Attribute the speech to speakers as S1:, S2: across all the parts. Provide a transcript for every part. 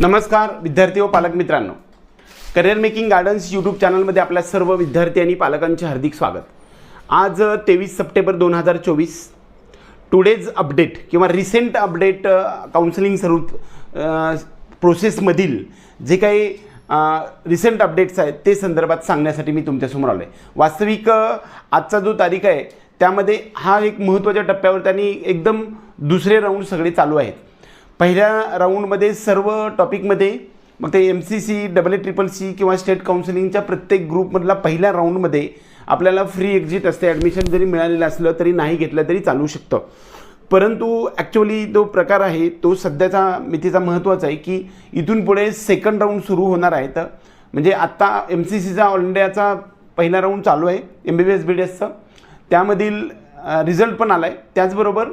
S1: नमस्कार विद्यार्थी व पालक मित्रांनो. करिअर मेकिंग गार्डन्स यूट्यूब चॅनलमध्ये आपल्या सर्व विद्यार्थी आणि पालकांचे हार्दिक स्वागत. आज तेवीस सप्टेंबर दोन हजार चोवीस टुडेज अपडेट किंवा रिसेंट अपडेट काउन्सिलिंग सर्व प्रोसेसमधील जे काही रिसेंट अपडेट्स आहेत ते संदर्भात सांगण्यासाठी मी तुमच्यासमोर आलो आहे वास्तविक आजचा जो तारीख आहे त्यामध्ये हा एक महत्त्वाच्या टप्प्यावर त्यांनी एकदम दुसरे राऊंड सगळे चालू आहेत. पहिल्या राऊंडमध्ये सर्व टॉपिकमध्ये मग ते M C C double A triple C किंवा स्टेट काउन्सिलिंगच्या प्रत्येक ग्रुपमधला पहिल्या राऊंडमध्ये आपल्याला फ्री एक्झिट असते ॲडमिशन जरी मिळालेलं असलं तरी नाही घेतलं तरी चालू शकतं. परंतु ॲक्च्युअली जो प्रकार आहे तो सध्याचा मितीचा महत्त्वाचा आहे की इथून पुढे सेकंड राऊंड सुरू होणार आहे. तर म्हणजे आत्ता एम सी सीचा ऑल इंडियाचा पहिला राऊंड चालू आहे M B B S B D एसचं त्यामधील रिझल्ट पण आला आहे त्याचबरोबर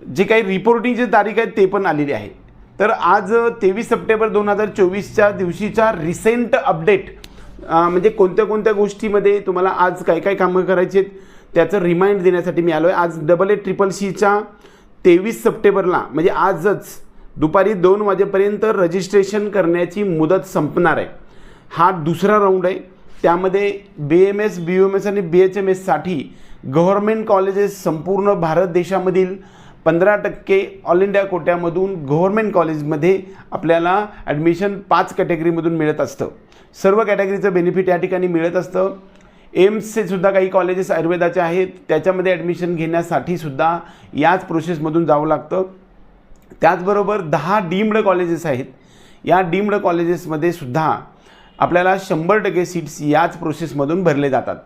S1: जे काही रिपोर्टिंगची तारीख आहे ते पण आलेली आहे. तर आज तेवीस सप्टेंबर दोन हजार चोवीसच्या दिवशीचा रिसेंट अपडेट म्हणजे कोणत्या कोणत्या गोष्टीमध्ये तुम्हाला आज काय काय कामं करायची आहेत त्याचं रिमाइंड देण्यासाठी मी आलो आहे आज डबल ए ट्रिपल सीच्या तेवीस सप्टेंबरला म्हणजे आजच दुपारी दोन वाजेपर्यंत रजिस्ट्रेशन करण्याची मुदत संपणार आहे. हा दुसरा राऊंड आहे. त्यामध्ये B M S B M S आणि बी एच एम एससाठी गव्हर्मेंट कॉलेजेस संपूर्ण भारत देशामधील पंधरा टक्के ऑल इंडिया कोट्यामधून गव्हर्मेंट कॉलेजमध्ये आपल्याला ॲडमिशन पाच कॅटेगरीमधून मिळत असतं. सर्व कॅटेगरीचं बेनिफिट या ठिकाणी मिळत असतं. एम्सचे सुद्धा काही कॉलेजेस आयुर्वेदाचे आहेत. त्याच्यामध्ये ॲडमिशन घेण्यासाठी सुद्धा याच प्रोसेसमधून जावं लागतं. त्याचबरोबर दहा डीम्ड कॉलेजेस आहेत. या डीम्ड कॉलेजेसमध्ये सुद्धा आपल्याला शंभर टक्के सीट्स याच प्रोसेसमधून भरले जातात.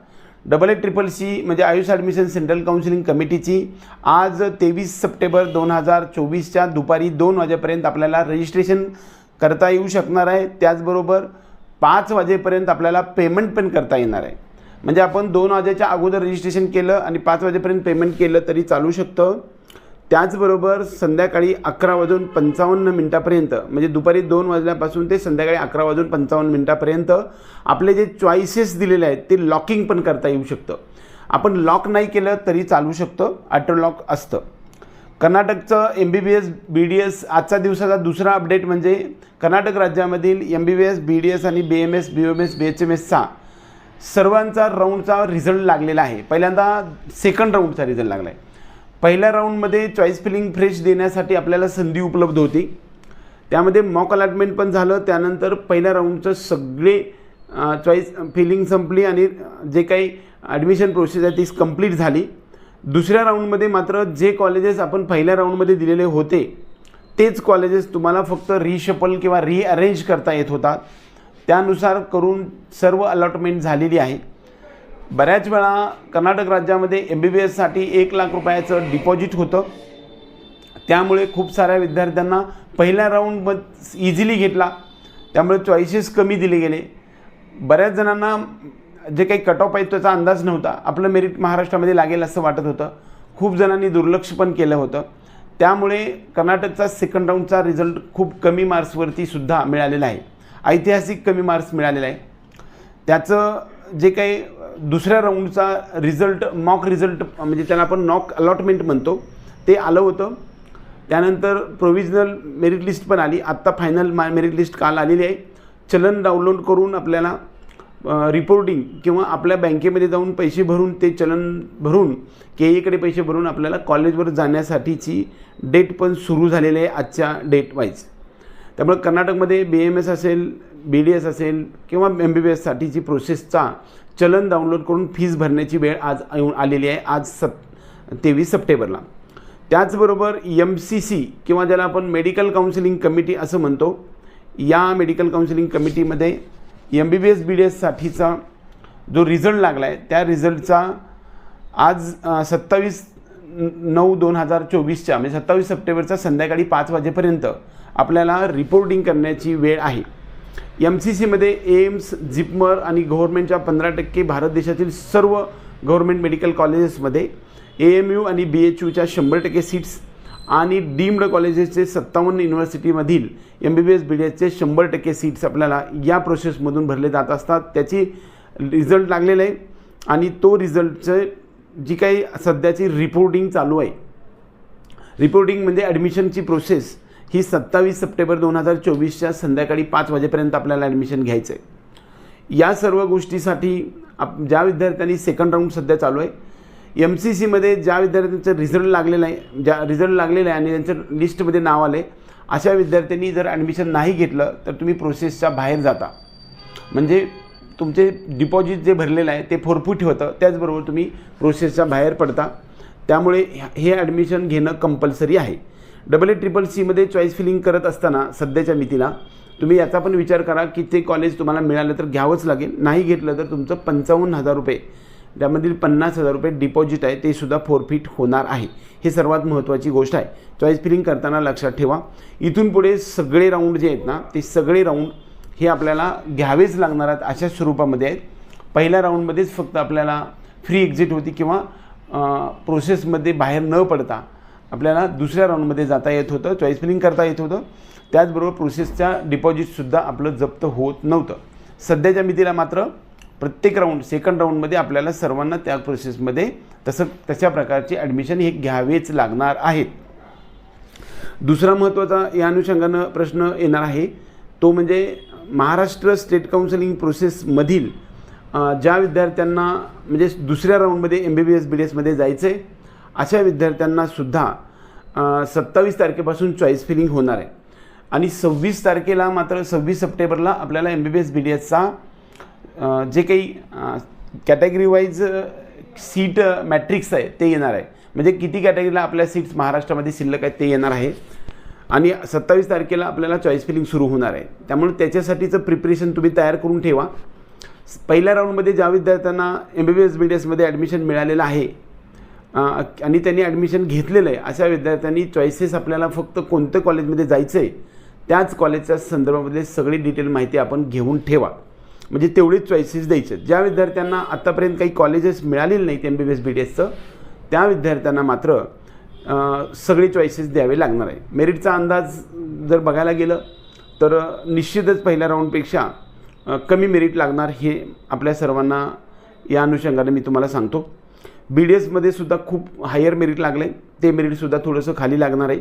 S1: डबल ए ट्रिपल सी म्हणजे आयुष ॲडमिशन सेंट्रल काउन्सिलिंग कमिटीची आज तेवीस सप्टेंबर दोन हजार चोवीसच्या दुपारी दोन वाजेपर्यंत आपल्याला रजिस्ट्रेशन करता येऊ शकणार आहे. त्याचबरोबर पाच वाजेपर्यंत आपल्याला पेमेंट पण करता येणार आहे. म्हणजे आपण दोन वाजेच्या अगोदर रजिस्ट्रेशन केलं आणि पाच वाजेपर्यंत पेमेंट केलं तरी चालू शकतं. त्याचबरोबर संध्याकाळी अकरा वाजून पंचावन्न मिनटापर्यंत म्हणजे दुपारी दोन वाजल्यापासून ते संध्याकाळी अकरा वाजून पंचावन्न मिनटापर्यंत आपले जे चॉईसेस दिलेले आहेत ते लॉकिंग पण करता येऊ शकतं. आपण लॉक नाही केलं तरी चालू शकतं ऑटो लॉक असतं. कर्नाटकचं M B B S B D S आजचा दिवसाचा दुसरा अपडेट म्हणजे कर्नाटक राज्यामधील M B B S B D S आणि B M S B M S B H M एसचा सर्वांचा राऊंडचा रिझल्ट लागलेला आहे. पहिल्यांदा सेकंड राऊंडचा रिझल्ट लागला आहे पहिल्या राऊंडमध्ये चॉईस फिलिंग फ्रेश देण्यासाठी आपल्याला संधी उपलब्ध होती. त्यामध्ये मॉक अलॉटमेंट पण झालं. त्यानंतर पहिल्या राऊंडचं सगळे चॉईस फिलिंग संपली आणि जे काही ॲडमिशन प्रोसेस आहे ती कंप्लीट झाली. दुसऱ्या राऊंडमध्ये मात्र जे कॉलेजेस आपण पहिल्या राऊंडमध्ये दिलेले होते तेच कॉलेजेस तुम्हाला फक्त रिशफल किंवा रिअरेंज करता येत होतात त्यानुसार करून सर्व अलॉटमेंट झालेली आहे. बऱ्याच वेळा कर्नाटक राज्यामध्ये एम बी बी एससाठी एक लाख रुपयाचं डिपॉझिट होतं. त्यामुळे खूप साऱ्या विद्यार्थ्यांना पहिल्या राऊंड इझिली घेतला. त्यामुळे चॉईसेस कमी दिले गेले. बऱ्याच जणांना जे काही कट ऑफ आहेत त्याचा अंदाज नव्हता. आपलं मेरिट महाराष्ट्रामध्ये लागेल असं वाटत होतं. खूप जणांनी दुर्लक्ष पण केलं होतं. त्यामुळे कर्नाटकचा सेकंड राऊंडचा रिझल्ट खूप कमी मार्क्सवरती सुद्धा मिळालेला आहे. ऐतिहासिक कमी मार्क्स मिळालेला आहे. त्याचं जे काही दुसऱ्या राऊंडचा रिझल्ट मॉक रिझल्ट म्हणजे त्याला आपण नॉक अलॉटमेंट म्हणतो. ते आलं होतं. त्यानंतर प्रोव्हिजनल मेरिट लिस्ट पण आली. आत्ता फायनल मा मेरिट लिस्ट काल आलेली आहे. चलन डाउनलोड करून आपल्याला रिपोर्टिंग किंवा आपल्या बँकेमध्ये जाऊन पैसे भरून ते चलन भरून के ईकडे पैसे भरून आपल्याला कॉलेजवर जाण्यासाठीची डेट पण सुरू झालेली आहे आजच्या डेट वाईज त्यामुळे कर्नाटकमध्ये बी एम एस असेल बी डी एस असेल किंवा एम बी बी एससाठीची प्रोसेसचा चलन डाउनलोड करून फीज भरण्याची वेळ आज येऊन आलेली आहे आज सप तेवीस सप्टेंबरला. त्याचबरोबर एम सी सी किंवा ज्याला आपण मेडिकल काउन्सिलिंग कमिटी असं म्हणतो या medical counselling कमिटीमध्ये M B B S B D एससाठीचा जो रिझल्ट लागला आहे त्या रिझल्टचा आज सत्तावीस नऊ दोन हजार चोवीसच्या म्हणजे सत्तावीस सप्टेंबरचा संध्याकाळी पाच वाजेपर्यंत आपल्याला रिपोर्टिंग करण्याची वेळ आहे. एम सी सीमध्ये एम्स जिपमर आणि गव्हर्मेंटच्या पंधरा टक्के भारत देशातील सर्व गव्हर्मेंट मेडिकल कॉलेजेसमध्ये ए एम यू आणि बी एच यूच्या शंभर टक्के सीट्स आणि डीम्ड कॉलेजेसचे सत्तावन्न युनिव्हर्सिटीमधील M B B S B D एसचे शंभर टक्के सीट्स आपल्याला या प्रोसेसमधून भरले जात असतात. त्याची रिझल्ट लागलेलं आहे आणि तो रिझल्टचे जी काही सध्याची रिपोर्टिंग चालू आहे रिपोर्टिंग म्हणजे ॲडमिशनची प्रोसेस ही सत्तावीस सप्टेंबर दोन हजार चोवीसच्या संध्याकाळी पाच वाजेपर्यंत आपल्याला ॲडमिशन घ्यायचं आहे या सर्व गोष्टीसाठी आप ज्या विद्यार्थ्यांनी सेकंड राऊंड सध्या चालू आहे एम सी सीमध्ये ज्या विद्यार्थ्यांचं रिझल्ट लागलेला आहे ज्या रिझल्ट लागलेला आहे आणि त्यांचं लिस्टमध्ये नाव आले अशा विद्यार्थ्यांनी जर ॲडमिशन नाही घेतलं तर तुम्ही प्रोसेसच्या बाहेर जाता. म्हणजे तुमचे डिपॉझिट जे भरलेलं आहे ते फोरफूट होतं. त्याचबरोबर तुम्ही प्रोसेसच्या बाहेर पडता. त्यामुळे हे ॲडमिशन घेणं कंपल्सरी आहे. डबल ए ट्रिपल सीमध्ये चॉईस फिलिंग करत असताना सध्याच्या मितीला तुम्ही याचा पण विचार करा की ते कॉलेज तुम्हाला मिळालं तर घ्यावंच लागेल. नाही घेतलं तर तुमचं पंचावन्न हजार रुपये त्यामधील पन्नास हजार रुपये डिपॉझिट आहे ते सुद्धा फोरफिट होणार आहे. हे सर्वात महत्त्वाची गोष्ट आहे. चॉईस फिलिंग करताना लक्षात ठेवा. इथून पुढे सगळे राऊंड जे आहेत ना ते सगळे राऊंड हे आपल्याला घ्यावेच लागणार आहेत अशा स्वरूपामध्ये आहेत. पहिल्या राऊंडमध्येच फक्त आपल्याला फ्री एक्झिट होती किंवा प्रोसेसमध्ये बाहेर न पडता आपल्याला दुसऱ्या राऊंडमध्ये जाता येत होतं चॉईस फिलिंग करता येत होतं. त्याचबरोबर प्रोसेसच्या डिपॉझिटसुद्धा आपलं जप्त होत नव्हतं. सध्याच्या मितीला मात्र प्रत्येक राऊंड सेकंड राऊंडमध्ये आपल्याला सर्वांना त्या प्रोसेसमध्ये तसं तशा प्रकारची ॲडमिशन हे घ्यावेच लागणार आहेत. दुसरा महत्त्वाचा या अनुषंगानं प्रश्न येणार आहे. तो म्हणजे महाराष्ट्र स्टेट काउन्सिलिंग प्रोसेसमधील ज्या विद्यार्थ्यांना म्हणजे दुसऱ्या राऊंडमध्ये M B B S B D एसमध्ये जायचं आहे अशा विद्यार्थ्यांना सुद्धा सत्तावीस तारखेपासून चॉईस फिलिंग होणार आहे. आणि सव्वीस तारखेला मात्र सव्वीस सप्टेंबरला आपल्याला M B B S B D एसचा जे काही कॅटेगरी वाईज सीट मॅट्रिक्स आहे ते येणार आहे. म्हणजे किती कॅटेगरीला आपल्या सीट्स महाराष्ट्रामध्ये शिल्लक आहेत ते येणार आहे. आणि सत्तावीस तारखेला आपल्याला चॉईस फिलिंग सुरू होणार आहे. त्यामुळे त्याच्यासाठीचं प्रिपरेशन तुम्ही तयार करून ठेवा. पहिल्या राऊंडमध्ये ज्या विद्यार्थ्यांना M B B S B D एसमध्ये ॲडमिशन मिळालेलं आहे आणि त्यांनी ॲडमिशन घेतलेलं आहे. अशा विद्यार्थ्यांनी चॉईसेस आपल्याला फक्त कोणत्या कॉलेजमध्ये जायचं आहे त्याच कॉलेजच्या संदर्भामध्ये सगळी डिटेल माहिती आपण घेऊन ठेवा. म्हणजे तेवढेच चॉईसेस द्यायचे. ज्या विद्यार्थ्यांना आत्तापर्यंत काही कॉलेजेस मिळालेले नाहीत M B B S B D एसचं त्या विद्यार्थ्यांना मात्र सगळे चॉईसेस द्यावे लागणार आहे. मेरिटचा अंदाज जर बघायला गेलं तर निश्चितच पहिल्या राऊंडपेक्षा कमी मेरिट लागणार हे आपल्या सर्वांना या अनुषंगाने मी तुम्हाला सांगतो. बी डी एसमध्ये सुद्धा खूप हायर मेरिट लागलं आहे ते मेरिटसुद्धा थोडंसं खाली लागणार आहे.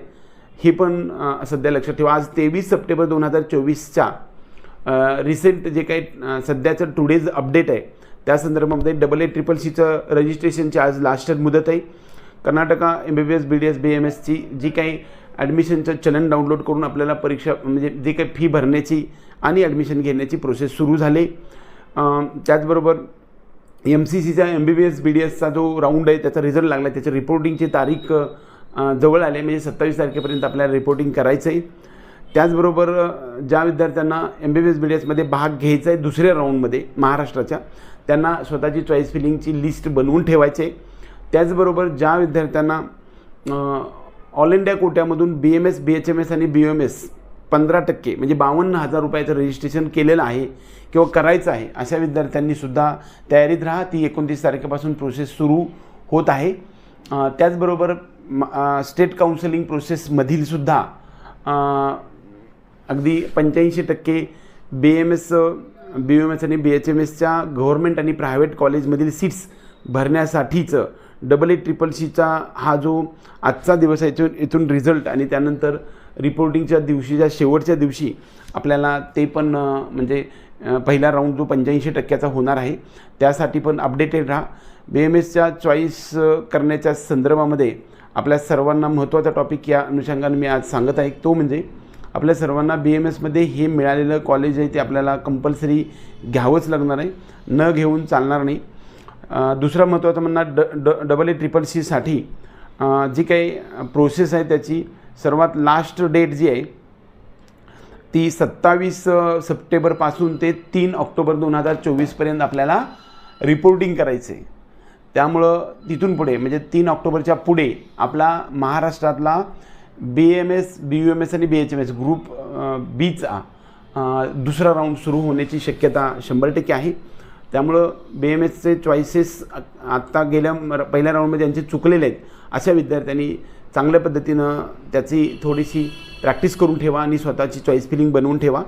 S1: हे पण सध्या लक्षात ठेवा. आज तेवीस सप्टेंबर दोन हजार चोवीसच्या रिसेंट जे काही सध्याचं टुडेज अपडेट आहे त्या संदर्भामध्ये डबल ए ट्रिपल सीचं रजिस्ट्रेशनची आज लास्ट मुदत आहे. Karnataka M B B S B D S B M एसची जी काही ॲडमिशनचं चलन डाउनलोड करून आपल्याला परीक्षा म्हणजे जी काही फी भरण्याची आणि ॲडमिशन घेण्याची प्रोसेस सुरू झाली. त्याचबरोबर एम सी सीचा M B B S B D एसचा जो राऊंड आहे त्याचा रिझल्ट लागला आहे त्याच्या रिपोर्टिंगची तारीख जवळ आली आहे. म्हणजे सत्तावीस तारखेपर्यंत आपल्याला रिपोर्टिंग करायचं आहे त्याचबरोबर ज्या विद्यार्थ्यांना M B B S B D एसमध्ये भाग घ्यायचा आहे दुसऱ्या राऊंडमध्ये महाराष्ट्राच्या त्यांना स्वतःची चॉईस फिलिंगची लिस्ट बनवून ठेवायची आहे त्याचबरोबर ज्या विद्यार्थ्यांना all India कोट्यामधून B M S B H M S आणि बी एम एस पंधरा टक्के म्हणजे बावन्न हजार रुपयाचं रजिस्ट्रेशन केलेलं आहे किंवा करायचं आहे अशा विद्यार्थ्यांनी सुद्धा तयारीत राहा. ती एकोणतीस तारखेपासून प्रोसेस सुरू होत आहे. त्याचबरोबर म- स्टेट काउन्सिलिंग प्रोसेसमधील सुद्धा अगदी पंच्याऐंशी टक्के B M S B M S आणि बी एच एम एसच्या गव्हर्मेंट आणि प्रायव्हेट कॉलेजमधील सीट्स भरण्यासाठीचं डबल ए ट्रिपल सीचा हा जो आजचा दिवस आहे इथून रिझल्ट आणि त्यानंतर रिपोर्टिंगच्या दिवशीच्या शेवटच्या दिवशी आपल्याला ते पण म्हणजे पहिला राऊंड जो पंच्याऐंशी टक्क्याचा होणार आहे त्यासाठी पण अपडेटेड राहा. बी एम एसच्या चॉईस करण्याच्या संदर्भामध्ये आपल्या सर्वांना महत्त्वाचा टॉपिक या अनुषंगाने मी आज सांगत आहे. तो म्हणजे आपल्या सर्वांना बी एम एसमध्ये हे मिळालेलं कॉलेज आहे ते आपल्याला कंपल्सरी घ्यावंच लागणार आहे न घेऊन चालणार नाही. दुसरा महत्त्वाचा म्हणणार ड ड डबल ए ट्रिपल सीसाठी जी काही प्रोसेस आहे त्याची सर्वात लास्ट डेट जी आहे ती सत्तावीस सप्टेंबरपासून ते तीन ऑक्टोबर दोन हजार चोवीसपर्यंत आपल्याला रिपोर्टिंग करायचं आहे त्यामुळं तिथून पुढे म्हणजे तीन ऑक्टोबरच्या पुढे आपला महाराष्ट्रातला B M S B U M S आणि B H M S group बीचा दुसरा राऊंड सुरू होण्याची शक्यता शंभर टक्के आहे. त्यामुळं बी एम एसचे चॉईसेस आत्ता गेल्या पहिल्या राऊंडमध्ये ज्यांचे चुकलेले आहेत. अशा विद्यार्थ्यांनी चांगल्या पद्धतीनं त्याची थोडीशी प्रॅक्टिस करून ठेवा आणि स्वतःची चॉईस फिलिंग बनवून ठेवा.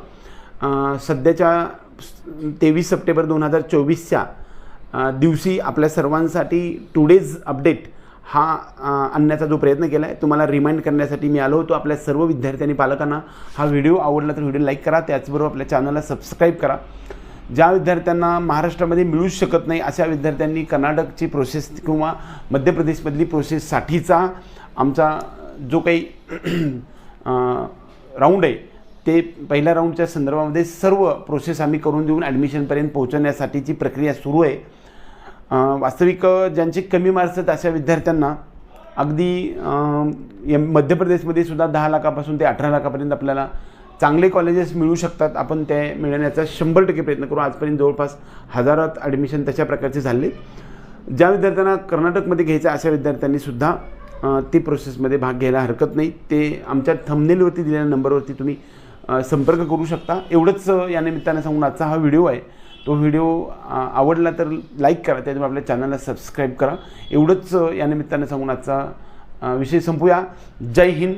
S1: सध्याच्या तेवीस सप्टेंबर दोन हजार चोवीसच्या दिवशी आपल्या सर्वांसाठी टुडेज अपडेट हा आणण्याचा जो प्रयत्न केला आहे तुम्हाला रिमाइंड करण्यासाठी मी आलो होतो. आपल्या सर्व विद्यार्थ्यांनी पालकांना हा व्हिडिओ आवडला तर व्हिडिओ लाईक करा. त्याचबरोबर आपल्या चॅनलला सबस्क्राईब करा. ज्या विद्यार्थ्यांना महाराष्ट्रामध्ये मिळू शकत नाही अशा विद्यार्थ्यांनी कर्नाटकची प्रोसेस किंवा मध्य प्रदेशमधली प्रोसेससाठीचा आमचा जो काही राऊंड आहे ते पहिल्या राऊंडच्या संदर्भामध्ये सर्व प्रोसेस आम्ही करून देऊन ॲडमिशनपर्यंत पोहोचवण्यासाठीची प्रक्रिया सुरू आहे. वास्तविक ज्यांचे कमी मार्क्स आहेत अशा विद्यार्थ्यांना अगदी मध्य प्रदेशमध्ये सुद्धा दहा लाखापासून ते अठरा लाखापर्यंत आपल्याला चांगले कॉलेजेस मिळू शकतात आपण ते मिळवण्याचा शंभर टक्के प्रयत्न करू. आजपर्यंत जवळपास हजारात ॲडमिशन तशा प्रकारचे झाले. ज्या विद्यार्थ्यांना कर्नाटकमध्ये घ्यायचं अशा विद्यार्थ्यांनीसुद्धा ती प्रोसेसमध्ये भाग घ्यायला हरकत नाही. ते आमच्या थंबनेलवरती दिलेल्या नंबरवरती तुम्ही संपर्क करू शकता. एवढंच या निमित्तानं सांगून आजचा हा व्हिडिओ आहे. तो व्हिडिओ आवडला तर लाईक करा त्याच्यामुळे आपल्या चॅनलला सबस्क्राईब करा. एवढंच या निमित्तानं सांगून आजचा विषय संपूया. जय हिंद